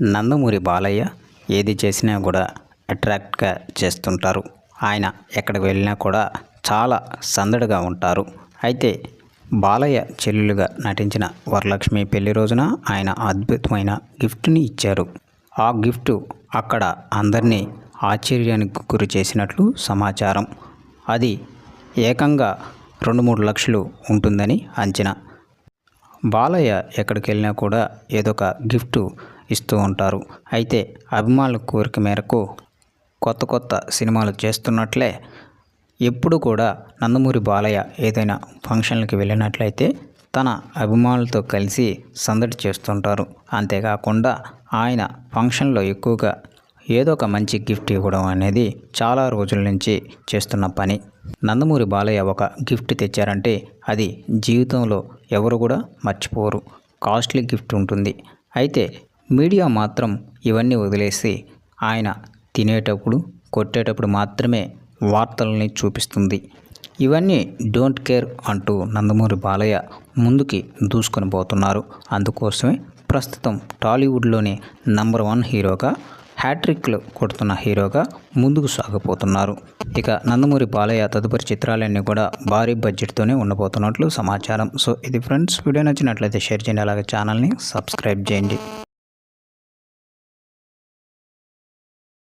నందమూరి బాలయ్య ఏది చేసినా కూడా అట్రాక్ట్గా చేస్తుంటారు. ఆయన ఎక్కడికి వెళ్ళినా కూడా చాలా సందడిగా ఉంటారు. అయితే బాలయ్య చెల్లెలుగా నటించిన వరలక్ష్మి పెళ్ళి రోజున ఆయన అద్భుతమైన గిఫ్ట్ని ఇచ్చారు. ఆ గిఫ్ట్ అక్కడ అందరినీ ఆశ్చర్యానికి గురి చేసినట్లు సమాచారం. అది ఏకంగా రెండు మూడు లక్షలు ఉంటుందని అంచనా. బాలయ్య ఎక్కడికి వెళ్ళినా కూడా ఏదో ఒక గిఫ్ట్ ఇస్తూ ఉంటారు. అయితే అభిమానుల కోరిక మేరకు కొత్త కొత్త సినిమాలు చేస్తున్నట్లే ఎప్పుడు కూడా నందమూరి బాలయ్య ఏదైనా ఫంక్షన్లకి వెళ్ళినట్లయితే తన అభిమానులతో కలిసి సందడి చేస్తుంటారు. అంతేకాకుండా ఆయన ఫంక్షన్లో ఎక్కువగా ఏదో ఒక మంచి గిఫ్ట్ ఇవ్వడం అనేది చాలా రోజుల నుంచి చేస్తున్న పని. నందమూరి బాలయ్య ఒక గిఫ్ట్ తెచ్చారంటే అది జీవితంలో ఎవరు కూడా మర్చిపోరు. కాస్ట్లీ గిఫ్ట్ ఉంటుంది. అయితే మీడియా మాత్రం ఇవన్నీ వదిలేసి ఆయన తినేటప్పుడు కొట్టేటప్పుడు మాత్రమే వార్తల్ని చూపిస్తుంది. ఇవన్నీ డోంట్ కేర్ అంటూ నందమూరి బాలయ్య ముందుకి దూసుకొని పోతున్నారు. అందుకోసమే ప్రస్తుతం టాలీవుడ్లోని నంబర్ వన్ హీరోగా హ్యాట్రిక్లు కొడుతున్న హీరోగా ముందుకు సాగిపోతున్నారు ఇక నందమూరి బాలయ్య తదుపరి చిత్రాలన్నీ కూడా భారీ బడ్జెట్తోనే ఉండబోతున్నట్లు సమాచారం. సో ఇది ఫ్రెండ్స్ వీడియో నచ్చినట్లయితే షేర్ చేయండి అలాగే ఛానల్ని సబ్స్క్రైబ్ చేయండి.